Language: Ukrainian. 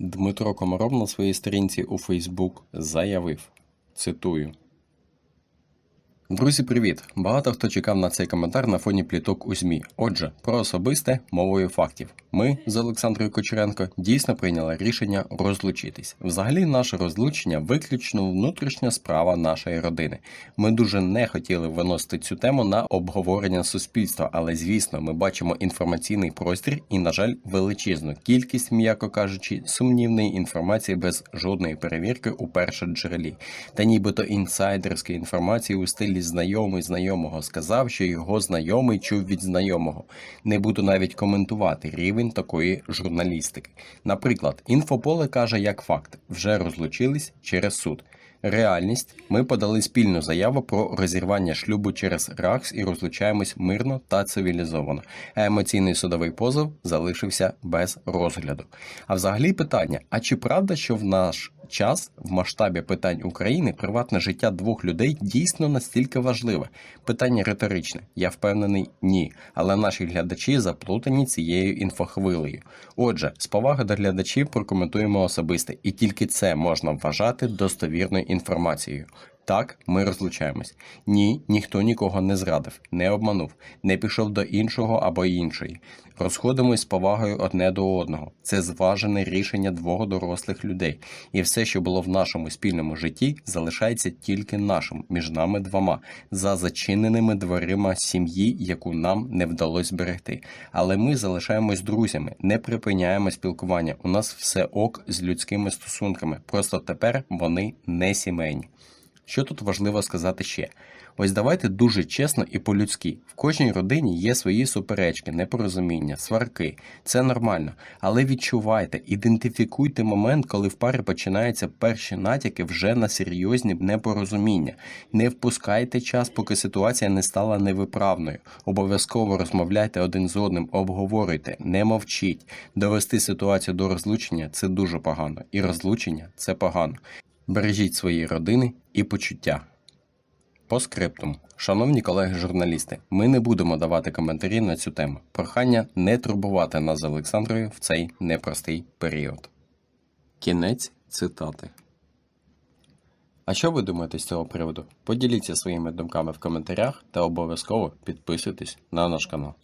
Дмитро Комаров на своїй сторінці у Фейсбук заявив: цитую. Друзі, привіт! Багато хто чекав на цей коментар на фоні пліток у ЗМІ. Отже, про особисте мовою фактів. Ми з Олександрою Кочеренко дійсно прийняли рішення розлучитись. Взагалі, наше розлучення виключно внутрішня справа нашої родини. Ми дуже не хотіли виносити цю тему на обговорення суспільства, але звісно, ми бачимо інформаційний простір і, на жаль, величезну кількість, м'яко кажучи, сумнівної інформації без жодної перевірки у першоджерелі, та нібито інсайдерської інформації у стилі знайомий знайомого сказав, що його знайомий чув від знайомого. Не буду навіть коментувати рівень такої журналістики. Наприклад, інфополе каже як факт: вже розлучились через суд. Реальність ми подали спільну заяву про розірвання шлюбу через РАХС і розлучаємось мирно та цивілізовано. А емоційний судовий позов залишився без розгляду. А взагалі питання: а чи правда, що в наш час в масштабі питань України приватне життя двох людей дійсно настільки важливе? Питання риторичне. Я впевнений, ні. Але наші глядачі заплутані цією інфохвилею. Отже, з поваги до глядачів прокоментуємо особисте, і тільки це можна вважати достовірною інформацією. Так, ми розлучаємось. Ні, ніхто нікого не зрадив, не обманув, не пішов до іншого або іншої. Розходимось з повагою одне до одного. Це зважене рішення двох дорослих людей, і все, що було в нашому спільному житті, залишається тільки нашим між нами двома, за зачиненими дверима сім'ї, яку нам не вдалося зберегти. Але ми залишаємось друзями, не припиняємо спілкування. У нас все ок з людськими стосунками. Просто тепер вони не сімейні. Що тут важливо сказати ще? Ось давайте дуже чесно і по-людськи. В кожній родині є свої суперечки, непорозуміння, сварки. Це нормально. Але відчувайте, ідентифікуйте момент, коли в парі починаються перші натяки вже на серйозні непорозуміння. Не впускайте час, поки ситуація не стала невиправною. Обов'язково розмовляйте один з одним, обговорюйте, не мовчіть. Довести ситуацію до розлучення це дуже погано, і розлучення це погано. Бережіть свої родини і почуття. По скриптум. Шановні колеги-журналісти, ми не будемо давати коментарі на цю тему. Прохання не турбувати нас з Олександрою в цей непростий період. Кінець цитати. А що ви думаєте з цього приводу? Поділіться своїми думками в коментарях та обов'язково підписуйтесь на наш канал.